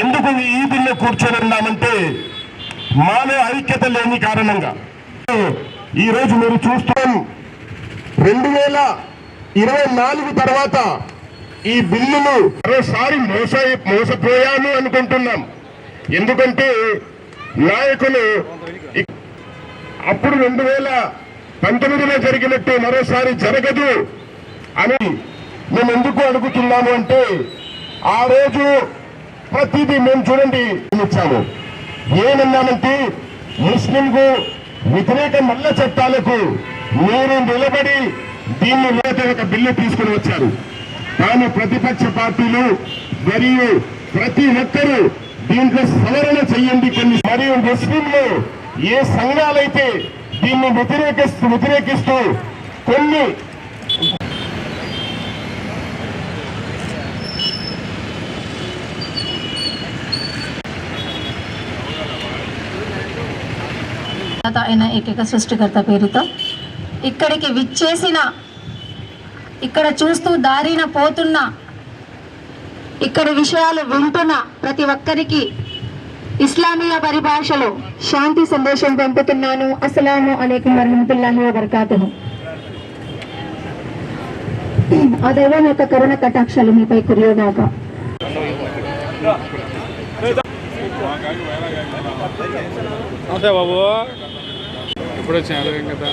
ఎందుకు ఈ బిల్లు కూర్చొని ఉన్నామంటే మాలో ఐక్యత లేని కారణంగా. ఈరోజు మీరు చూస్తాం రెండు వేల ఇరవై నాలుగు తర్వాత ఈ బిల్లును మరోసారి మోస మోసపోయాను అనుకుంటున్నాం. ఎందుకంటే నాయకులు అప్పుడు రెండు వేల పంతొమ్మిదిలో జరిగినట్టు మరోసారి జరగదు అని మేము ఎందుకు అడుగుతున్నాము అంటే ఆ రోజు ప్రతిదీ మేము చూడండి. ఇచ్చాము. ఏమన్నామంటే ముస్లింకు వ్యతిరేక మల్ల చట్టాలకు మీరు నిలబడి దీన్ని లేకపోతే ఒక బిల్లు తీసుకుని వచ్చారు. కానీ ప్రతిపక్ష పార్టీలు మరియు ప్రతి ఒక్కరూ దీంట్లో సవరణ చెయ్యండి కొన్ని మరియు ముస్లింలు ఏ సంఘాలైతే దీన్ని వ్యతిరేకిస్తూ వ్యతిరేకిస్తూ కొన్ని తర్వాత అయిన ఏకైక సృష్టికర్త పేరుతో ఇక్కడికి విచ్చేసిన ఇక్కడ చూస్తూ దారిన పోతున్న ఇక్కడ విషయాలు వింటున్న ప్రతి ఒక్కరికి ఇస్లామీయ పరిభాషలో శాంతి సందేశం పంపుతున్నాను. అస్సలాము అలైకుం వరహమతుల్లాహి వబర్కాతుహు. ఆ దైవం యొక్క కరుణ కటాక్షాలు మీపై కురియోగాక. అంతే బాబు. ఇప్పుడు వచ్చాను ఏం కదా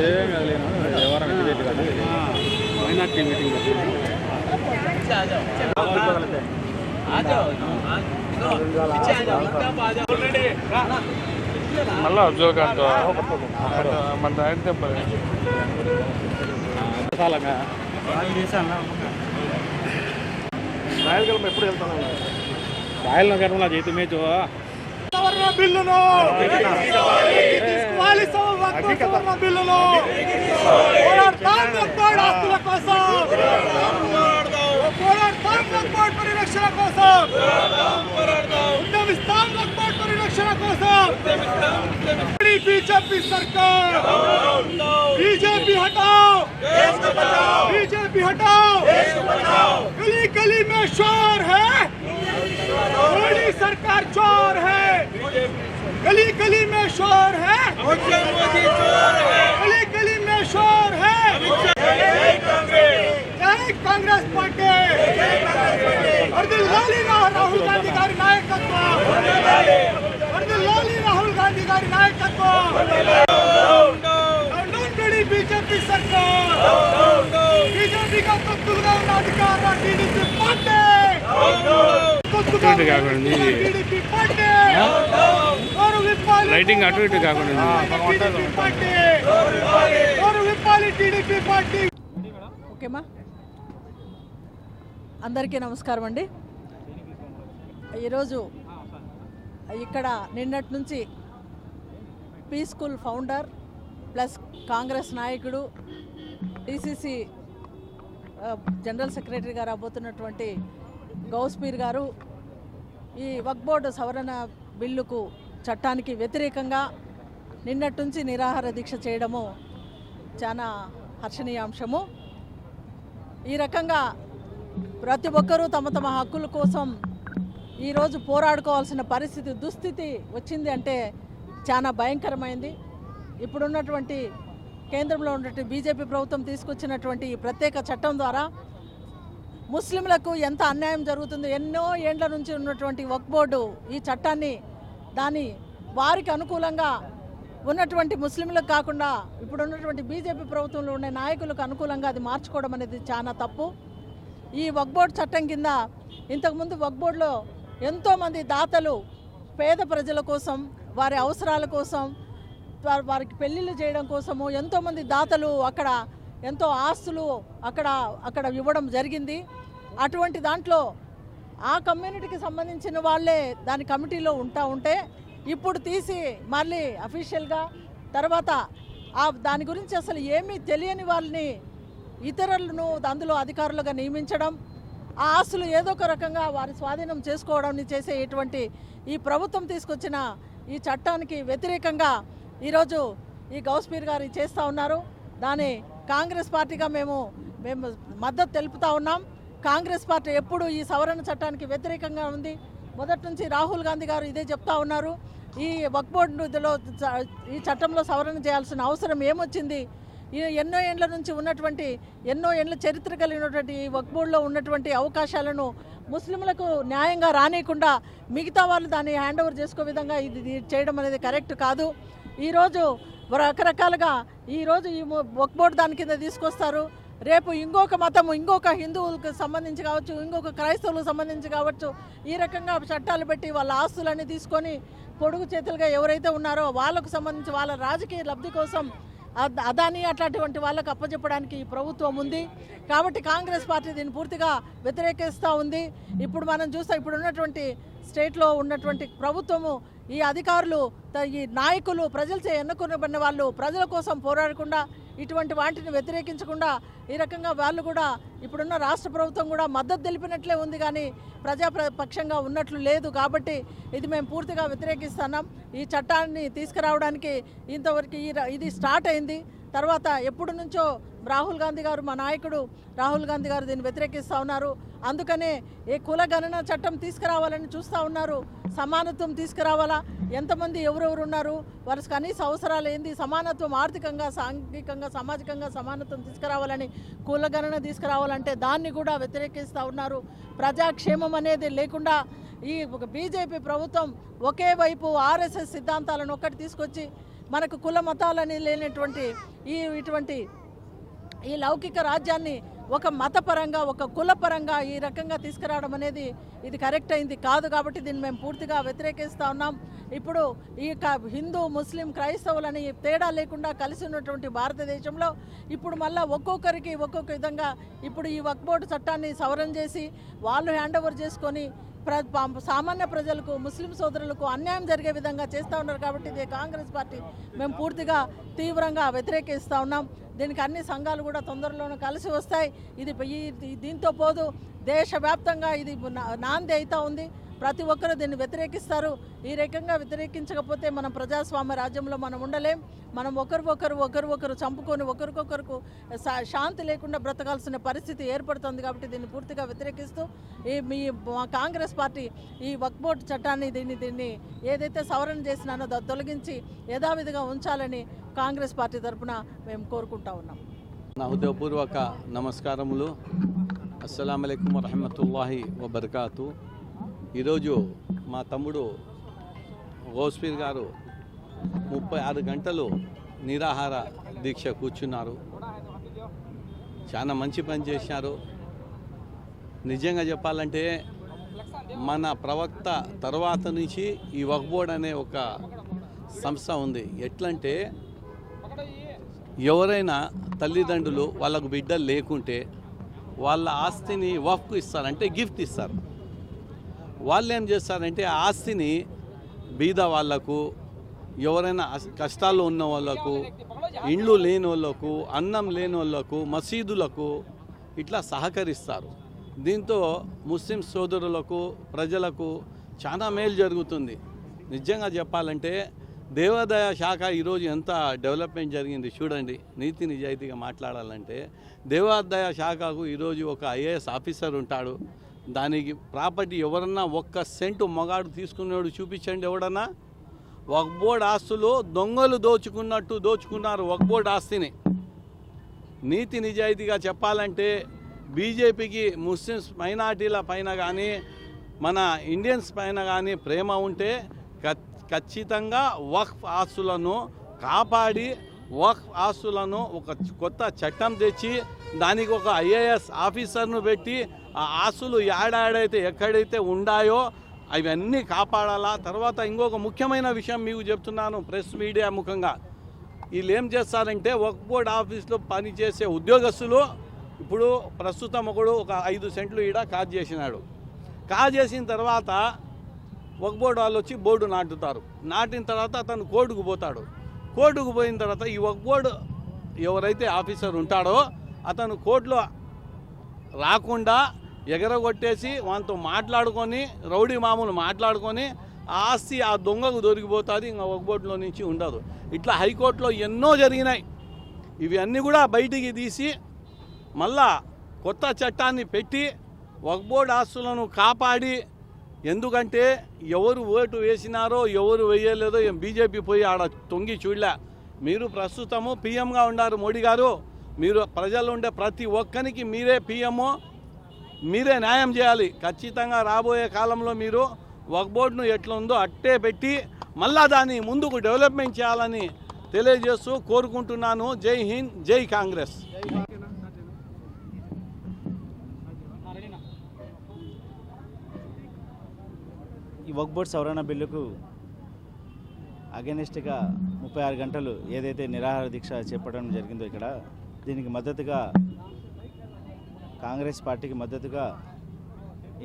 ఏం కదలేను ఎవరు మైనార్టీ మీటింగ్ మళ్ళా ఉద్యోగ మన అయితే చాలంగా. రాయలగలం ఎప్పుడు వెళ్తాను రాయల గారు నా చేతి మేచు సవరణ బిల్లును తీసుకోవాలి సవరణ సవరణ బిల్లును పోరాడతాం లక్కోడ్ ఆస్తుల కోసం పోరాడతాం లక్కోడ్ పరిరక్షణ కోసం ఉద్యమిస్తాం లక్కోడ్ పరిరక్షణ కోసం बीजेपी सरकार बीजेपी हटाओ बीजेपी हटाओ गली गली में शोर है मोदी सरकार चोर है गली गली में शोर है। मोदी चोर है। गली गली में शोर है। कांग्रेस। पार्टी। राहुल गांधी का नायकत्व। और राहुल गांधी का नायकत्व। बीजेपी सरकार। बीजेपी का तत्वदान अधिकार पार्टी। पार्टी। రైటింగ్ అటు ఇటు కాకుండా ఓకేమా? అందరికీ నమస్కారం అండి. ఈరోజు ఇక్కడ నిన్నటి నుంచి పీస్ఫుల్ ఫౌండర్ ప్లస్ కాంగ్రెస్ నాయకుడు డిసిసి జనరల్ సెక్రటరీ గారు అవ్వబోతున్నటువంటి గౌస్పీర్ గారు ఈ వక్ బోర్డు సవరణ బిల్లుకు చట్టానికి వ్యతిరేకంగా నిన్నటి నుంచి నిరాహార దీక్ష చేయడము చాలా హర్షణీయాంశము. ఈ రకంగా ప్రతి ఒక్కరూ తమ తమ హక్కుల కోసం ఈరోజు పోరాడుకోవాల్సిన పరిస్థితి దుస్థితి వచ్చింది అంటే చాలా భయంకరమైంది. ఇప్పుడున్నటువంటి కేంద్రంలో ఉన్నటువంటి బీజేపీ ప్రభుత్వం తీసుకొచ్చినటువంటి ఈ ప్రత్యేక చట్టం ద్వారా ముస్లింలకు ఎంత అన్యాయం జరుగుతుందో ఎన్నో ఏండ్ల నుంచి ఉన్నటువంటి వక్ బోర్డు ఈ చట్టాన్ని దాని వారికి అనుకూలంగా ఉన్నటువంటి ముస్లింలకు కాకుండా ఇప్పుడు ఉన్నటువంటి బీజేపీ ప్రభుత్వంలో ఉండే నాయకులకు అనుకూలంగా అది మార్చుకోవడం అనేది చాలా తప్పు. ఈ వక్బోర్డ్ చట్టం కింద ఇంతకుముందు వక్బోర్డులో ఎంతోమంది దాతలు పేద ప్రజల కోసం వారి అవసరాల కోసం వారి- వారికి పెళ్ళిళ్ళు చేయడం కోసము ఎంతోమంది దాతలు అక్కడ ఎంతో ఆస్తులు అక్కడ అక్కడ ఇవ్వడం జరిగింది. అటువంటి దాంట్లో ఆ కమ్యూనిటీకి సంబంధించిన వాళ్ళే దాని కమిటీలో ఉంటా ఉంటే ఇప్పుడు తీసి మళ్ళీ అఫీషియల్గా తర్వాత ఆ దాని గురించి అసలు ఏమీ తెలియని వాళ్ళని ఇతరులను అందులో అధికారులుగా నియమించడం ఆ ఆస్తులు ఏదో ఒక రకంగా వారి స్వాధీనం చేసుకోవడం చేసే ఇటువంటి ఈ ప్రభుత్వం తీసుకొచ్చిన ఈ చట్టానికి వ్యతిరేకంగా ఈరోజు ఈ గౌస్పీర్ గారు చేస్తూ ఉన్నారు. దాని కాంగ్రెస్ పార్టీగా మేము మేము మద్దతు తెలుపుతా ఉన్నాం. కాంగ్రెస్ పార్టీ ఎప్పుడు ఈ సవరణ చట్టానికి వ్యతిరేకంగా ఉంది. మొదటి నుంచి రాహుల్ గాంధీ గారు ఇదే చెప్తా ఉన్నారు. ఈ వక్ బోర్డులో ఈ చట్టంలో సవరణ చేయాల్సిన అవసరం ఏమొచ్చింది? ఈ ఎన్నో ఏండ్ల నుంచి ఉన్నటువంటి ఎన్నో ఏండ్ల చరిత్ర కలిగినటువంటి ఈ వక్ బోర్డులో ఉన్నటువంటి అవకాశాలను ముస్లింలకు న్యాయంగా రానియకుండా మిగతా వాళ్ళు దాన్ని హ్యాండ్ ఓవర్ చేసుకో విధంగా ఇది చేయడం అనేది కరెక్ట్ కాదు. ఈరోజు రకరకాలుగా ఈరోజు ఈ వక్ బోర్డు దాని కింద తీసుకొస్తారు. రేపు ఇంకొక మతము ఇంకొక హిందువులకు సంబంధించి కావచ్చు ఇంకొక క్రైస్తవులకు సంబంధించి కావచ్చు ఈ రకంగా చట్టాలు పెట్టి వాళ్ళ ఆస్తులన్నీ తీసుకొని పొడుగు చేతులుగా ఎవరైతే ఉన్నారో వాళ్ళకు సంబంధించి వాళ్ళ రాజకీయ లబ్ధి కోసం అదాని అట్లాంటివంటి వాళ్ళకు అప్పచెప్పడానికి ఈ ప్రభుత్వం ఉంది. కాబట్టి కాంగ్రెస్ పార్టీ దీన్ని పూర్తిగా వ్యతిరేకిస్తూ ఉంది. ఇప్పుడు మనం చూస్తాం ఇప్పుడు ఉన్నటువంటి స్టేట్లో ఉన్నటువంటి ప్రభుత్వము ఈ అధికారులు ఈ నాయకులు ప్రజలచే ఎన్నుకున్న వాళ్ళు ప్రజల కోసం పోరాడకుండా ఇటువంటి వాటిని వ్యతిరేకించకుండా ఈ రకంగా వాళ్ళు కూడా ఇప్పుడున్న రాష్ట్ర ప్రభుత్వం కూడా మద్దతు తెలిపినట్లే ఉంది కానీ ప్రజా పక్షంగా ఉన్నట్లు లేదు కాబట్టి ఇది మేము పూర్తిగా వ్యతిరేకిస్తున్నాం. ఈ చట్టాన్ని తీసుకురావడానికి ఇంతవరకు ఈ ఇది స్టార్ట్ అయింది. తర్వాత ఎప్పుడు నుంచో రాహుల్ గాంధీ గారు మా నాయకుడు రాహుల్ గాంధీ గారు దీన్ని వ్యతిరేకిస్తూ ఉన్నారు. అందుకనే ఏ కుల గణన చట్టం తీసుకురావాలని చూస్తూ ఉన్నారు. సమానత్వం తీసుకురావాలా? ఎంతమంది ఎవరెవరు ఉన్నారు? వారి కనీస అవసరాలు ఏంది? సమానత్వం ఆర్థికంగా సాంఘికంగా సామాజికంగా సమానత్వం తీసుకురావాలని కుల గణన తీసుకురావాలంటే దాన్ని కూడా వ్యతిరేకిస్తూ ఉన్నారు. ప్రజాక్షేమం అనేది లేకుండా ఈ ఒక బీజేపీ ప్రభుత్వం ఒకే వైపు ఆర్ఎస్ఎస్ సిద్ధాంతాలను ఒక్కటి తీసుకొచ్చి మనకు కుల మతాలని లేనటువంటి ఈ ఇటువంటి ఈ లౌకిక రాజ్యాన్ని ఒక మతపరంగా ఒక కులపరంగా ఈ రకంగా తీసుకురావడం అనేది ఇది కరెక్ట్ అయింది. కాదు కాబట్టి దీన్ని మేము పూర్తిగా వ్యతిరేకిస్తూ ఉన్నాం. ఇప్పుడు ఈ క- హిందూ ముస్లిం క్రైస్తవులని తేడా లేకుండా కలిసి ఉన్నటువంటి భారతదేశంలో ఇప్పుడు మళ్ళీ ఒక్కొక్కరికి ఒక్కొక్క విధంగా ఇప్పుడు ఈ వక్ బోర్డు చట్టాన్ని సవరణ చేసి వాళ్ళు హ్యాండ్ ఓవర్ చేసుకొని ప్ర పా- సామాన్య ప్రజలకు ముస్లిం సోదరులకు అన్యాయం జరిగే విధంగా చేస్తూ ఉన్నారు కాబట్టి ఇది కాంగ్రెస్ పార్టీ మేము పూర్తిగా తీవ్రంగా వ్యతిరేకిస్తూ ఉన్నాం. దీనికి అన్ని సంఘాలు కూడా తొందరలోనే కలిసి వస్తాయి. ఇది దీంతో పోదు దేశవ్యాప్తంగా ఇది నా- నాంది అవుతూ ఉంది. ప్రతి ఒక్కరు దీన్ని వ్యతిరేకిస్తారు. ఈ రకంగా వ్యతిరేకించకపోతే మనం ప్రజాస్వామ్య రాజ్యంలో మనం ఉండలేం. మనం ఒకరికొకరు ఒకరు ఒకరు చంపుకొని ఒకరికొకరుకు శా- శాంతి లేకుండా బ్రతకాల్సిన పరిస్థితి ఏర్పడుతుంది కాబట్టి దీన్ని పూర్తిగా వ్యతిరేకిస్తూ ఈ మీ కాంగ్రెస్ పార్టీ ఈ వక్ చట్టాన్ని దీన్ని దీన్ని ఏదైతే సవరణ చేసినానో తొలగించి యథావిధిగా ఉంచాలని కాంగ్రెస్ పార్టీ తరఫున మేము కోరుకుంటా ఉన్నాం. నా హృదయపూర్వక నమస్కారములు. అస్సలం అయికం వరహమతుల్లాహి వబర్కాతు. ఈరోజు మా తమ్ముడు గోస్పీర్ గారు ముప్పై ఆరు గంటలు నిరాహార దీక్ష కూర్చున్నారు. చాలా మంచి పని చేశారు. నిజంగా చెప్పాలంటే మన ప్రవక్త తర్వాత నుంచి ఈ వక్బోర్డ్ అనే ఒక సంస్థ ఉంది. ఎట్లంటే ఎవరైనా తల్లిదండ్రులు వాళ్ళకు బిడ్డలు లేకుంటే వాళ్ళ ఆస్తిని వఫ్కు ఇస్తారు అంటే గిఫ్ట్ ఇస్తారు. వాళ్ళు ఏం చేస్తారంటే ఆస్తిని బీద వాళ్ళకు ఎవరైనా కష్టాల్లో ఉన్న వాళ్ళకు ఇండ్లు లేని వాళ్ళకు అన్నం లేని వాళ్ళకు మసీదులకు ఇట్లా సహకరిస్తారు. దీంతో ముస్లిం సోదరులకు ప్రజలకు చాలా మేలు జరుగుతుంది. నిజంగా చెప్పాలంటే దేవాదాయ శాఖ ఈరోజు ఎంత డెవలప్మెంట్ జరిగింది చూడండి నీతి నిజాయితీగా మాట్లాడాలంటే దేవాదాయ శాఖకు ఈరోజు ఒక ఐఏఎస్ ఆఫీసర్ ఉంటాడు. దానికి ప్రాపర్టీ ఎవరన్నా ఒక్క సెంటు మగాడు తీసుకున్నాడు చూపించండి ఎవడన్నా? వక్బోర్డ్ ఆస్తులు దొంగలు దోచుకున్నట్టు దోచుకున్నారు వక్బోర్డ్ ఆస్తిని. నీతి నిజాయితీగా చెప్పాలంటే బీజేపీకి ముస్లిమ్స్ మైనార్టీల పైన కానీ మన ఇండియన్స్ పైన కానీ ప్రేమ ఉంటే ఖచ్చితంగా వక్ఫ్ ఆస్తులను కాపాడి వక్ఫ్ ఆస్తులను ఒక కొత్త చట్టం తెచ్చి దానికి ఒక ఐఏఎస్ ఆఫీసర్ను పెట్టి ఆ ఆస్తులు ఏడాడైతే ఎక్కడైతే ఉండాయో అవన్నీ కాపాడాలా? తర్వాత ఇంకొక ముఖ్యమైన విషయం మీకు చెప్తున్నాను ప్రెస్ మీడియా ముఖంగా. వీళ్ళు ఏం చేస్తారంటే వర్క్ బోర్డ్ ఆఫీస్లో పనిచేసే ఉద్యోగస్తులు ఇప్పుడు ప్రస్తుతం ఒకడు ఒక ఐదు సెంట్లు ఈడ కాజ్ చేసినాడు. కాజ్ చేసిన తర్వాత వర్క్ బోర్డు వాళ్ళు వచ్చి బోర్డు నాటుతారు. నాటిన తర్వాత అతను కోర్టుకు పోతాడు. కోర్టుకు పోయిన తర్వాత ఈ వర్క్ బోర్డు ఎవరైతే ఆఫీసర్ ఉంటాడో అతను కోర్టులో రాకుండా ఎగరగొట్టేసి వాళ్ళతో మాట్లాడుకొని రౌడీ మామూలు మాట్లాడుకొని ఆస్తి ఆ దొంగకు దొరికిపోతుంది ఇంకా ఒక నుంచి ఉండదు. ఇట్లా హైకోర్టులో ఎన్నో జరిగినాయి. ఇవన్నీ కూడా బయటికి తీసి మళ్ళా కొత్త చట్టాన్ని పెట్టి ఒక బోర్డు ఆస్తులను కాపాడి ఎందుకంటే ఎవరు ఓటు వేసినారో ఎవరు వేయలేదో ఏం బీజేపీ పోయి ఆడ తొంగి చూడలే. మీరు ప్రస్తుతము పీఎంగా ఉన్నారు మోడీ గారు. మీరు ప్రజలు ఉండే ప్రతి ఒక్కరికి మీరే పీఎంఓ. మీరే న్యాయం చేయాలి. ఖచ్చితంగా రాబోయే కాలంలో మీరు ఒక బోర్డును అట్టే పెట్టి మళ్ళా దాన్ని ముందుకు డెవలప్మెంట్ చేయాలని తెలియజేస్తూ కోరుకుంటున్నాను. జై హింద్ జై కాంగ్రెస్. ఈ వక్బోర్డ్ సవరణ బిల్లుకు అగెనిస్ట్గా ముప్పై ఆరు గంటలు ఏదైతే నిరాహార దీక్ష చేపట్టడం జరిగిందో ఇక్కడ దీనికి మద్దతుగా కాంగ్రెస్ పార్టీకి మద్దతుగా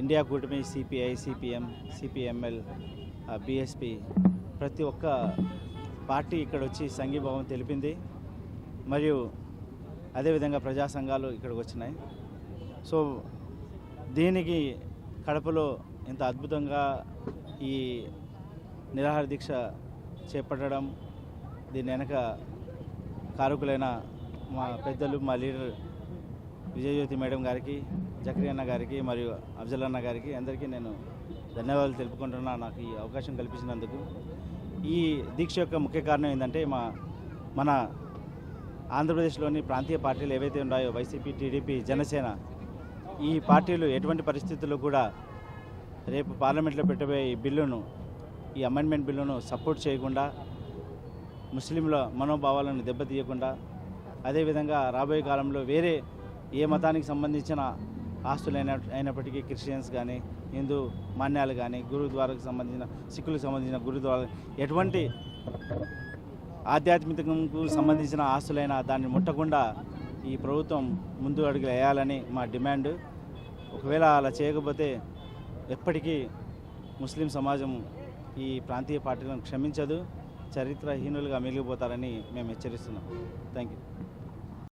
ఇండియా కూటమి సిపిఐ సిపిఎం సిపిఎంఎల్ బిఎస్పి ప్రతి ఒక్క పార్టీ ఇక్కడ వచ్చి సంఘీభావం తెలిపింది. మరియు అదేవిధంగా ప్రజా సంఘాలు ఇక్కడికి వచ్చినాయి. సో దీనికి కడపలో ఇంత అద్భుతంగా ఈ నిరాహార దీక్ష చేపట్టడం దీని వెనక కారకులైన మా పెద్దలు మా లీడర్ విజయజ్యోతి మేడం గారికి జక్రియన్న అన్న గారికి మరియు అఫ్జల్ అన్న గారికి అందరికీ నేను ధన్యవాదాలు తెలుపుకుంటున్నా. నాకు ఈ అవకాశం కల్పించినందుకు. ఈ దీక్ష యొక్క ముఖ్య కారణం ఏంటంటే మా మన ఆంధ్రప్రదేశ్లోని ప్రాంతీయ పార్టీలు ఏవైతే ఉన్నాయో వైసీపీ టీడీపీ జనసేన ఈ పార్టీలు ఎటువంటి పరిస్థితుల్లో కూడా రేపు పార్లమెంట్లో పెట్టబోయే ఈ బిల్లును ఈ అమెండ్మెంట్ బిల్లును సపోర్ట్ చేయకుండా ముస్లింల మనోభావాలను దెబ్బతీయకుండా అదేవిధంగా రాబోయే కాలంలో వేరే ఏ మతానికి సంబంధించిన ఆస్తులైన అయినప్పటికీ క్రిస్టియన్స్ కానీ హిందూ మాన్యాలు కానీ గురుద్వారాకు సంబంధించిన సిక్కులకు సంబంధించిన గురుద్వారా ఎటువంటి ఆధ్యాత్మికకు సంబంధించిన ఆస్తులైన దాన్ని ముట్టకుండా ఈ ప్రభుత్వం ముందు అడుగులు వేయాలని మా డిమాండ్. ఒకవేళ అలా చేయకపోతే ఎప్పటికీ ముస్లిం సమాజం ఈ ప్రాంతీయ పార్టీలను క్షమించదు చరిత్రహీనులుగా మిగిలిపోతారని మేము హెచ్చరిస్తున్నాం. Thank you